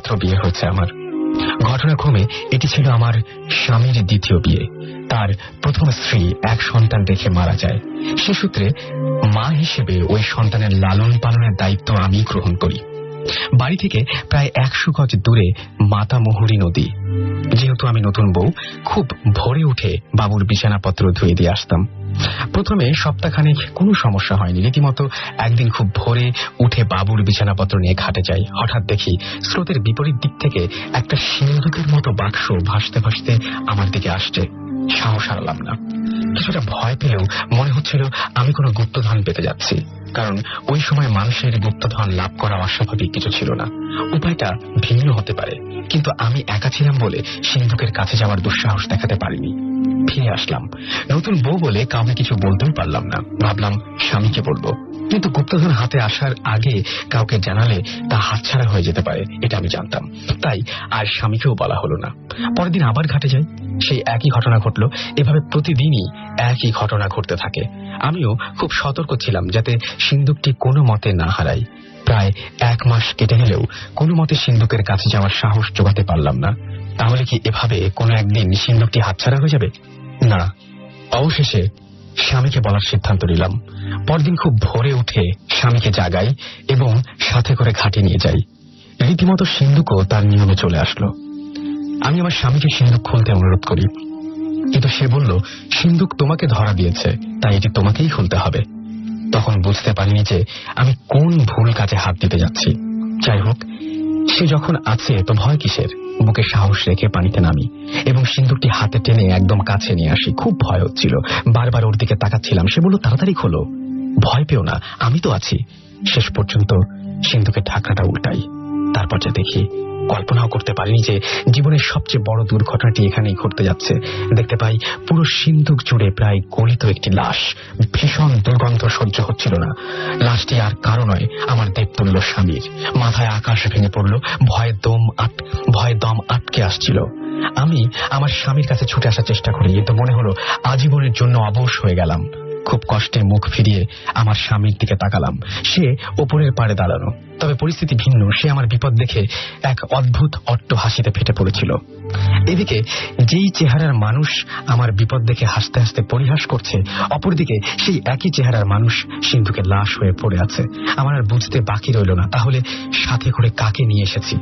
মাত্র বিয়ে হচ্ছে আমার। ঘটনাক্রমে এটি ছিল আমার স্বামীর দ্বিতীয় বিয়ে। তার প্রথম স্ত্রী এক সন্তান রেখে মারা যায়। সে সূত্রে মা হিসেবে ওই সন্তানের লালন পালনের দায়িত্ব আমি গ্রহণ করি। বাড়ি থেকে প্রায় একশো গজ দূরে মাতামোহরী নদী। যেহেতু আমি নতুন বউ, খুব ভোরে উঠে বাবুর বিছানাপত্র ধুয়ে দিয়ে আসতাম। প্রথমে সপ্তাহখানেক কোনো সমস্যা হয়নি। রীতিমতো একদিন খুব ভোরে উঠে বাবুর বিছানাপত্র নিয়ে ঘাটে যাই। হঠাৎ দেখি স্রোতের বিপরীত দিক থেকে একটা সিন্ধুকের মতো বাক্স ভাসতে ভাসতে আমার দিকে আসছে। সাহস হারালাম না। কিছুটা ভয় পেলেও মনে হচ্ছিল আমি কোনো গুপ্তধন পেতে যাচ্ছি। কারণ ওই সময় মানুষের গুপ্তধন লাভ করা অস্বাভাবিক কিছু ছিল না। উপায়টা ভিন্ন হতে পারে। কিন্তু আমি একা ছিলাম বলে সিন্ধুকের কাছে যাওয়ার দুঃসাহস দেখাতে পারিনি। ফিরে আসলাম। নতুন বউ বলে কাউকে কিছু বলতেও পারলাম না। ভাবলাম, স্বামীকে বলব। কিন্তু গুপ্তধন হাতে আসার আগে কাউকে জানালে তা হাতছাড়া হয়ে যেতে পারে, এটা আমি জানতাম। তাই আর স্বামীকেও বলা হলো না। পরের দিন আবার ঘাটে যাই। সেই একই ঘটনা ঘটলো। এভাবে প্রতিদিনই একই ঘটনা ঘটতে থাকে। আমিও খুব সতর্ক ছিলাম যাতে সিন্দুকটি কোনো মতে না হারাই। প্রায় এক মাস কেটে গেলেও কোনো মতে সিন্ধুকের কাছে যাওয়ার সাহস জোগাতে পারলাম না। তাহলে কি এভাবে কোনো একদিন সিন্ধুকটি হাতছাড়া হয়ে যাবে? না। অবশেষে স্বামীকে বলার সিদ্ধান্ত নিলাম। পরদিন খুব ভোরে উঠে স্বামীকে জাগাই এবং সাথে করে ঘাটে নিয়ে যাই। রীতিমতো সিন্ধুকও তার নিয়মে চলে আসলো। আমি আমার স্বামীকে সিন্ধুক খুলতে অনুরোধ করি। কিন্তু সে বলল, সিন্ধুক তোমাকে ধরা দিয়েছে, তাই এটি তোমাকেই খুলতে হবে। তখন বুঝতে পারিনি যে আমি কোন ভুল কাজে হাত দিতে যাচ্ছি। যাই হোক, সে যখন আছে তো ভয় কিসের? বুকে সাহস রেখে পানিতে নামি এবং সিন্দুকটি হাতে টেনে একদম কাছে নিয়ে আসি। খুব ভয় হচ্ছিল। বারবার ওর দিকে তাকাচ্ছিলাম। সে বলল, তাড়াতাড়ি খোলো। ভয় পেও না, আমি তো আছি। শেষ পর্যন্ত সিন্ধুকের ঢাকনাটা উল্টাই। তারপর যা দেখি কল্পনাও করতে পারিনি যে জীবনের সবচেয়ে বড় দুর্ঘটনাটি এখানেই ঘটতে যাচ্ছে। দেখতে পাই, পুরো সিন্ধুক জুড়ে প্রায় গলিত একটি লাশ। ভীষণ দুর্গন্ধ সহ্য হচ্ছিল না। লাশটি আর কারও নয়, আমার দেবতুল্য স্বামীর। মাথায় আকাশ ভেঙে পড়ল, ভয়ে দম আট, ভয়ে দম আটকে আসছিল। আমি আমার স্বামীর কাছে ছুটে আসার চেষ্টা করি, কিন্তু মনে হলো, আজীবনের জন্য অবশ হয়ে গেলাম। খুব কষ্টে মুখ ফিরিয়ে আমার স্বামীর দিকে তাকালাম। সে ওপরের পাড়ে দাঁড়ানো তবে পরিস্থিতি ভিন্ন। সে আমার বিপদ দেখে এক অদ্ভুত অট্ট হাসিতে ফেটে পড়েছিল। এদিকে যেই চেহারার মানুষ আমার বিপদ দেখে হাসতে হাসতে পরিহাস করছে, অপরদিকে সেই একই চেহারার মানুষ সিন্ধুকে লাশ হয়ে পড়ে আছে। আমার আর বুঝতে বাকি রইল না। তাহলে সাথে করে কাকে নিয়ে এসেছি?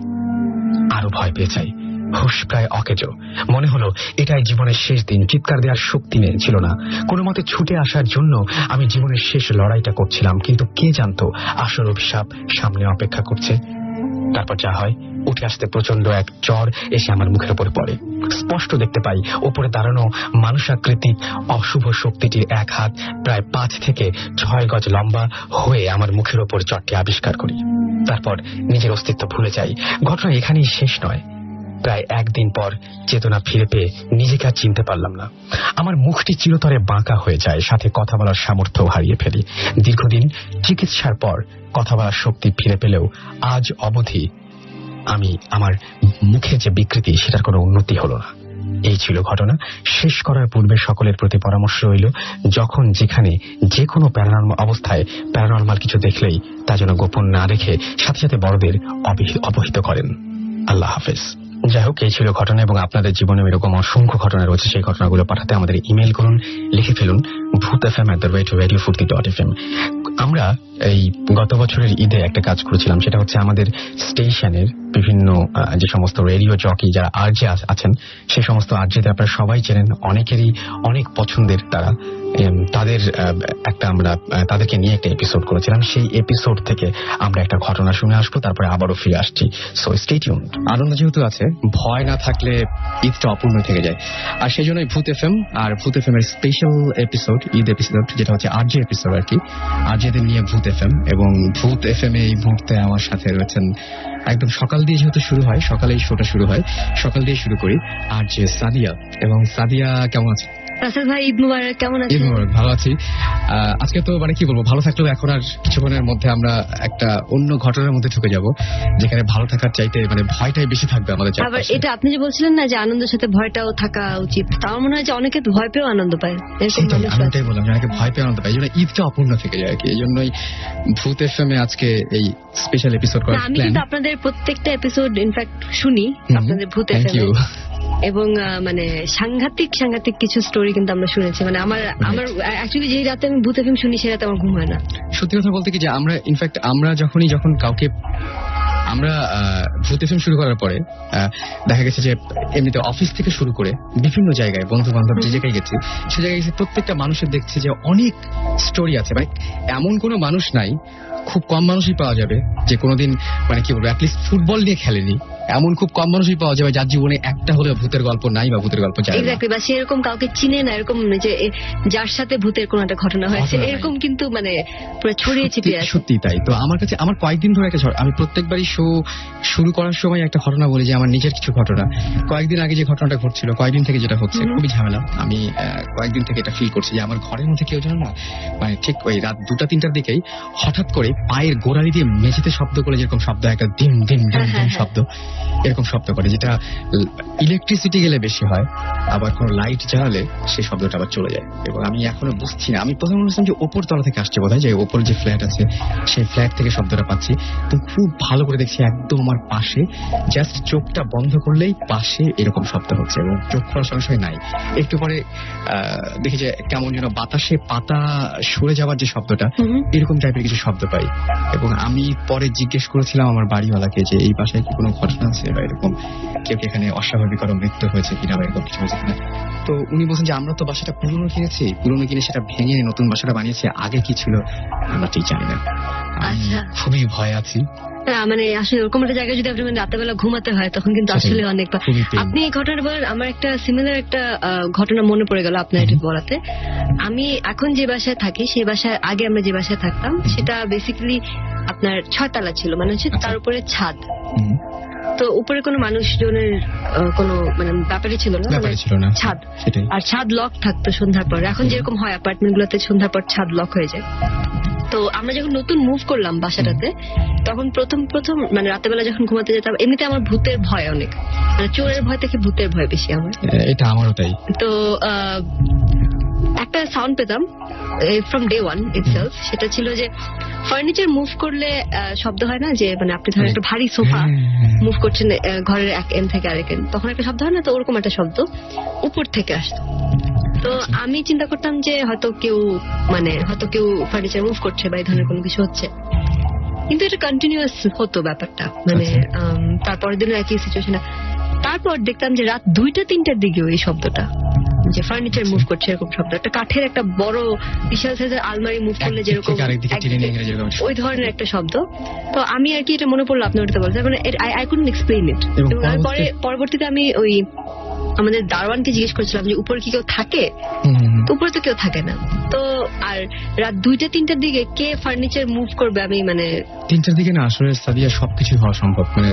আরও ভয় পেয়ে যাই। হুশ, প্রায় অকেজ। মনে হলো, এটাই জীবনের শেষ দিন। চিৎকার দেওয়ার শক্তি নেই, ছিল না। কোনো মতে ছুটে আসার জন্য আমি জীবনের শেষ লড়াইটা করছিলাম, কিন্তু কে জানতো, আসল অভিশাপ সামনে অপেক্ষা করছে। তারপর যা হয়, উঠে আসতে প্রচণ্ড এক চর এসে আমার মুখের উপরে পড়ে। স্পষ্ট দেখতে পাই, ওপরে দাঁড়ানো মানুষাকৃতিক অশুভ শক্তিটির এক হাত প্রায় পাঁচ থেকে ছয় গজ লম্বা হয়ে আমার মুখের ওপর চরটি আবিষ্কার করি। তারপর নিজের অস্তিত্ব ভুলে যাই। ঘটনা এখানেই শেষ নয়। প্রায় একদিন পর চেতনা ফিরে পেয়ে নিজেকে আর চিনতে পারলাম না। আমার মুখটি চিরতরে বাঁকা হয়ে যায়, সাথে কথা বলার সামর্থ্য হারিয়ে ফেলি। দীর্ঘদিন চিকিৎসার পর কথা বলার শক্তি ফিরে পেলেও আজ অবধি আমি আমার মুখে যে বিকৃতি, সেটার কোনো উন্নতি হলো না। এই ছিল ঘটনা। শেষ করার পূর্বে সকলের প্রতি পরামর্শ রইল, যখন যেখানে যে কোনো প্যারানর্মাল অবস্থায় প্যারানর্মাল কিছু দেখলেই তা যেন গোপন না রেখে সাথে সাথে বড়দের অবহিত করেন। আল্লাহ হাফেজ। যাই হোক, এই ছিল ঘটনা এবং আপনাদের জীবনে এরকম অসংখ্য ঘটনা রয়েছে। সেই ঘটনাগুলো পাঠাতে আমাদের ইমেল করুন, লিখে ফেলুন। Bhoot F M radio Foorti dot F M আমরা এই গত বছরের ঈদে একটা কাজ করেছিলাম, সেটা হচ্ছে আমাদের স্টেশনের বিভিন্ন যে সমস্ত রেডিও জকি যারা আরজে আছেন, সে সমস্ত আরজেতে আপনারা সবাই চেনেন, অনেকেরই অনেক পছন্দের তারা। তাদের একটা আমরা তাদেরকে নিয়ে একটা এপিসোড করেছিলাম, সেই এপিসোড থেকে আমরা একটা ঘটনা শুনে আসব, তারপরে আবারও ফিরে আসছি। সো স্টেটিউন আনন্দ যেহেতু আছে, ভয় না থাকলে ঈদটা অপূর্ণ থেকে যায়। আর সেই জন্যই ভূত এফ এম আর ভূত এফ এম এর স্পেশাল এপিসোড ঈদ এপিসোড যেটা হচ্ছে আর যে এপিসোড আর কি। আরজেদের নিয়ে ভূত এফ এম এবং ভূত এফ এম এই মুহূর্তে আমার সাথে রয়েছেন একদম সকাল দিয়ে যেহেতু শুরু হয়, সকালেই শোটা শুরু হয়, সকাল দিয়ে শুরু করি আর যে সাদিয়া। এবং সাদিয়া, কেমন আছে রাসেল ভাই ঈদ মুবারক কেমন ভালো আছি। আজকে তো মানে কি বলব ভালো থাকলেও এখন আর কিছুক্ষণের মধ্যে আমরা একটা অন্য ঘটনার মধ্যে ঢুকে যাব যেখানে ভালো থাকার চাইতে মানে ভয়টাই বেশি থাকবে আমাদের আবার এটা আপনি যে বলছিলেন না যে আনন্দের সাথে ভয়টাও থাকা উচিত আমার মনে হয় যে অনেকে ভয় পেয়েও আনন্দ পায়। এরকম। বললাম যে অনেকে ভয় পেয়ে আনতে পারে এই জন্য ঈদটা অপূর্ণ থেকে যায় আর কি এই জন্যই ভূত এফএম আজকে এই স্পেশাল এপিসোড না, করার আমি কিন্তু আপনাদের প্রত্যেকটা এপিসোড ইনফ্যাক্ট শুনি আপনাদের ভূত থ্যাংক FM ইউ এ। এবং মানে সাংঘাতিক সাংঘাতিক কিছু স্টোরি কিন্তু আমরা শুনেছি। মানে আমার আমার অ্যাকচুয়ালি যেই রাতে আমি ভূত ফিল্ম শুনি সেই রাতে আমার ঘুম হয় না। সত্যি কথা বলতে কি যে আমরা ইনফ্যাক্ট আমরা যখনই যখন কাউকে আমরা ভূত এফএম শুরু করার পরে দেখা গেছে যে এমনিতে অফিস থেকে শুরু করে বিভিন্ন জায়গায় বন্ধু বান্ধব যে জায়গায় গেছি সে জায়গায় গেছে প্রত্যেকটা মানুষের দেখছি যে অনেক স্টোরি আছে। মানে এমন কোনো মানুষ নাই খুব কম মানুষই পাওয়া যাবে যে কোনোদিন মানে কি বলব অ্যাটলিস্ট ফুটবল নিয়ে খেলেনি। এমন খুব কম মানুষই পাওয়া যাবে যার জীবনে একটা হলেও ভূতের গল্প নাই বা ভূতের গল্প জানে এক্স্যাক্টলি বা সে এরকম কাউকে চিনে না এরকম যে যার সাথে ভূতের কোনো একটা ঘটনা হয়েছে এরকম কিন্তু মানে পুরো ছড়িয়ে ছিটিয়ে সত্যি- আছে। সত্যি তাই। তো আমার কাছে আমার কয়েকদিন ধরে একটা আমি প্রত্যেকবারই শো শুরু করার সময় একটা ঘটনা বলি যে আমার নিজের কিছু ঘটনা। কয়েকদিন আগে যে ঘটনাটা ঘটছিল কয়েকদিন থেকে যেটা হচ্ছে খুবই ঝামেলা। আমি কয়েকদিন থেকে এটা ফিল করছি যে আমার ঘরের মধ্যে কেউ যেন না মানে ঠিক ওই রাত দুটা তিনটার দিকেই হঠাৎ করে পায়ের গোড়ালি দিয়ে মেঝেতে শব্দ করে যেরকম শব্দ একটা দিন দিন দিন দিন। শব্দ। এরকম শব্দ করে যেটা ইলেকট্রিসিটি গেলে বেশি হয় আবার কোনো লাইট জ্বালালে সেই শব্দটা আবার চলে যায়। এবং আমি এখনও বুঝছি না। আমি প্রথমে বুঝলাম যে ওপর তলা থেকে আসছে বোধহয় যে ওপর যে ফ্ল্যাট আছে সেই ফ্ল্যাট থেকে শব্দটা পাচ্ছি। তো খুব ভালো করে দেখছি একদম আমার পাশে জাস্ট চোখটা বন্ধ করলেই পাশে এরকম শব্দ হচ্ছে এবং চোখ খোলার সঙ্গে নাই। একটু পরে আহ, দেখি যে কেমন যেন বাতাসে পাতা সরে যাওয়ার যে শব্দটা এরকম টাইপের কিছু শব্দ পাই। এবং আমি পরে জিজ্ঞেস করেছিলাম আমার বাড়িওয়ালাকে যে এই বাসায় কি কোনো ঘটনা আছে বা এরকম কেউ কি এখানে অস্বাভাবিক কোনো মৃত্যু হয়েছে কিনা বা এরকম কিছু হয়েছে কিনা? তো উনি বলছেন যে আমরা তো বাসাটা পুরনো কিনেছি। পুরনো কিনে সেটা ভেঙে নতুন বাসাটা বানিয়েছি। আগে কি ছিল আমরা ঠিক জানি না। আমি আচ্ছা। খুবই ভয় আছি। মানে আসলে ওরকম একটা জায়গায় যদি আপনার রাতের বেলা ঘুমাতে হয় তখন কিন্তু আসলে অনেক আপনি এই ঘটনাটা বলার আমার একটা সিমিলার একটা ঘটনা মনে পড়ে গেল আপনার এটা বলাতে। আমি এখন যে বাসায় থাকি সেই বাসায় আগে আমরা যে বাসায় থাকতাম সেটা বেসিক্যালি আপনার ছয়তলা ছিল। মানে হচ্ছে আচ্ছা। তার উপরে ছাদ। তো উপরে কোনো মানুষজনের কোনো মানে ব্যাপারই ছিল না মানে ব্যাপারে ছিল না। ছাদ। আর ছাদ লক থাকতো সন্ধ্যার পর। এখন যেরকম হয় অ্যাপার্টমেন্ট গুলোতে সন্ধ্যার পর ছাদ লক হয়ে যায়। তো আমরা যখন নতুন মুভ করলাম বাসাটাতে তখন প্রথম প্রথম মানে রাতেবেলা যখন ঘুমাতে যেতাম এমনিতে আমার ভূতের ভয় অনেক। মানে চোরের ভয় থেকে ভূতের ভয় বেশি আমার। এটা আমারও তাই। তো আহ, একটা সাউন্ড পেতাম ফ্রম ডে ওয়ান ইটসেলফ সেটা ছিল যে ফার্নিচার মুভ করলে শব্দ হয় না যে মানে আপনি ধরেন একটা ভারী সোফা হ্যাঁ। মুভ করছেন ঘরের এক এন্ড থেকে আরেক end তখন একটা শব্দ হয় না তো ওরকম একটা শব্দ উপর থেকে আসতো। তো আচ্ছা। আমি চিন্তা করতাম যে হয়তো কেউ মানে হয়তো কেউ ফার্নিচার মুভ করছে বা এই ধরনের কোনো কিছু হচ্ছে। কিন্তু এটা কন্টিনিউয়াস হতো ব্যাপারটা। মানে আচ্ছা। তারপরের দিনও একই সিচুয়েশন তারপর দেখতাম যে রাত দুইটা তিনটার দিকেও এই শব্দটা। যে ফার্নিচার মুভ করছে এরকম শব্দ একটা কাঠের একটা বড় বিশাল সাইজের আলমারি মুভ করলে যেরকম ওই ধরনের একটা শব্দ। তো আমি আর কি এটা মনে পড়ল আপনি ওটা বলছেন মানে আই কুড এক্সপ্লেইন ইট পরে পরবর্তীতে আমি ওই আমাদের দারওয়ানকে জিজ্ঞেস করছিলাম যে উপর কি কেউ থাকে। তো উপরে তো কেউ থাকে না। তো আর রাত দুইটা তিনটার দিকে কে ফার্নিচার মুভ করবে আমি মানে তিনটার দিকে না আসলে সাদিয়া সবকিছু হওয়া সম্ভব। মানে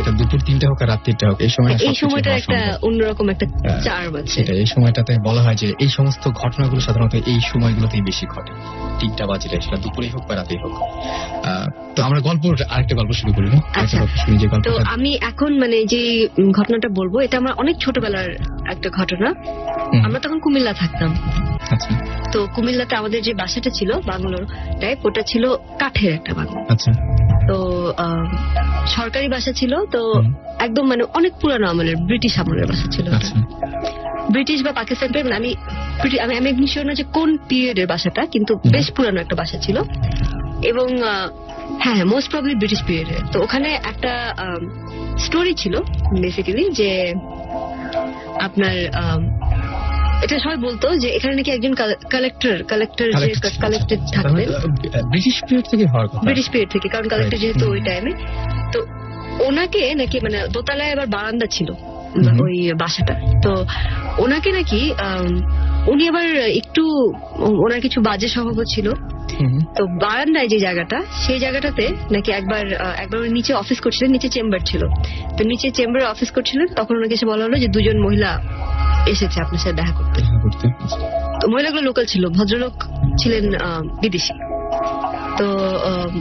এটা দুপুর তিনটা হোক আর রাত তিনটা হোক এই সময় এই সময়টা একটা অন্যরকম একটা চার আছে। সেটা এই সময়টাতে বলা হয় যে এই সমস্ত ঘটনাগুলো সাধারণত এই সময়গুলোতেই বেশি ঘটে। তিনটা বাজলে সেটা দুপুরেই হোক বা রাতেই হোক। আহ, তো আমরা গল্প আরেকটা গল্প শুরু করি না? আচ্ছা। তো আমি এখন মানে যে ঘটনাটা বলব এটা আমার অনেক ছোটবেলার একটা ঘটনা। আমরা তখন কুমিল্লা থাকতাম। তো কুমিল্লাতে আমাদের যে বাসাটা ছিল বাংলোর টাইপ ওটা ছিল কাঠের একটা বাংলো। আচ্ছা। তো সরকারি বাসা ছিল তো একদম মানে অনেক পুরানো আমলের ব্রিটিশ আমলের বাসা ছিল আচ্ছা। ব্রিটিশ বা পাকিস্তান টাইপ আমি আমি আমি শিওর না যে কোন পিরিয়ডের বাসাটা কিন্তু বেশ পুরানো একটা বাসা ছিল। এবং আহ, হ্যাঁ মোস্ট প্রবলি ব্রিটিশ পিরিয়ডের তো ওখানে একটা স্টোরি ছিল বেসিক্যালি যে আপনার এটা সবাই বলতো যে এখানে নাকি একজন কালেক্টর কালেক্টর যে কালেক্টর আহ, ব্রিটিশ পিরিয়ড থেকে হওয়ার কথা। ব্রিটিশ পিরিয়ড থেকে কারণ কালেক্টর যেহেতু ওই টাইমে তো ওনাকে নাকি মানে দোতলায় আবার বারান্দা ছিল ওই বাসাটা। তো ওনাকে নাকি উনি আবার একটু ওনার কিছু বাজে স্বভাবও ছিল। তো বারান্দায় যে জায়গাটা সেই জায়গাটাতে নাকি একবার একবার উনি নিচে অফিস করছিলেন নিচে চেম্বার ছিল। তো নিচে চেম্বারে অফিস করছিলেন তখন ওনাকে এসে বলা হলো যে দুজন মহিলা এসেছে আপনার সাথে দেখা করতে। দেখা করতে? তো মহিলাগুলো লোকাল ছিল ভদ্রলোক ছিলেন আহ, বিদেশি। তো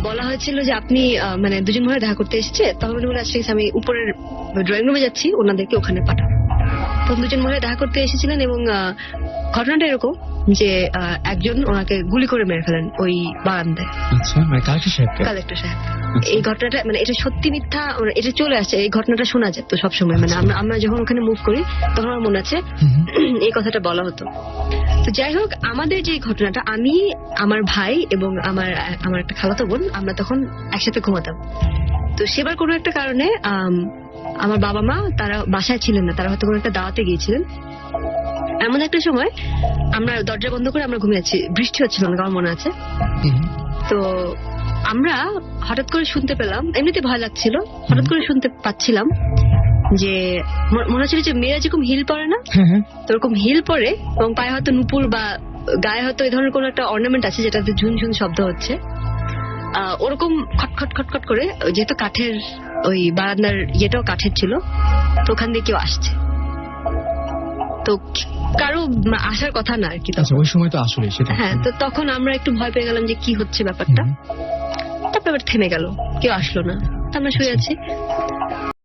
বলা হয়েছিল যে আপনি মানে দুজন মহিলা দেখা করতে এসেছে তখন বলে আচ্ছা আমি উপরের ড্রয়িং রুমে যাচ্ছি ওনাদেরকে ওখানে পাঠাবো। দুজন মহিলা দেখা করতে এসেছিলেন এবং ঘটনাটা এরকম যে একজন ওনাকে গুলি করে মেরে ফেলেন ওই বারান্দায়। আচ্ছা মানে কালেক্টর সাহেব। এই ঘটনাটা মানে এটা সত্যি মিথ্যা মানে এটা চলে আসছে এই ঘটনাটা শোনা যায় তো সবসময়। মানে আমরা আমরা যখন ওখানে মুভ করি তখন আমার মনে আছে এই কথাটা বলা হতো। তো যাই হোক আমাদের যে ঘটনাটা আমি আমার ভাই এবং আমার আমার একটা খালাতো বোন আমরা তখন একসাথে ঘুমাতাম। তো সেবার কোনো একটা কারণে আমার বাবা মা তারা বাসায় ছিলেন না তারা হয়তো কোনো একটা দাওয়াতে গিয়েছিলেন। এমন একটা সময় আমরা দরজা বন্ধ করে আমরা ঘুমিয়েছি বৃষ্টি হচ্ছিল না আমার মনে আছে। তো আমরা হঠাৎ করে শুনতে পেলাম এমনিতে ভয় লাগছিল হঠাৎ করে শুনতে পাচ্ছিলাম যে মনে হচ্ছিল যে মেয়েরা যেরকম হিল পরে না হ্যাঁ হ্যাঁ। তো ওরকম হিল পরে এবং পায়ে হয়তো নুপুর বা গায়ে হয়তো এই ধরনের কোনো একটা অর্নামেন্ট আছে যেটাতে ঝুনঝুন শব্দ হচ্ছে। ওরকম খটখট খটখট করে যেহেতু কাঠের ওই বারান্দার ইয়েটাও কাঠের ছিল তো ওখান দিয়ে কেউ আসছে। তো কারও আসার কথা না আর কি আচ্ছা ওই সময় তো আসলে হ্যাঁ তো তখন আমরা একটু ভয় পেয়ে গেলাম যে কি হচ্ছে ব্যাপারটা। তারপর আবার থেমে গেল কেউ আসলো না। তা আমরা শুয়ে আছি।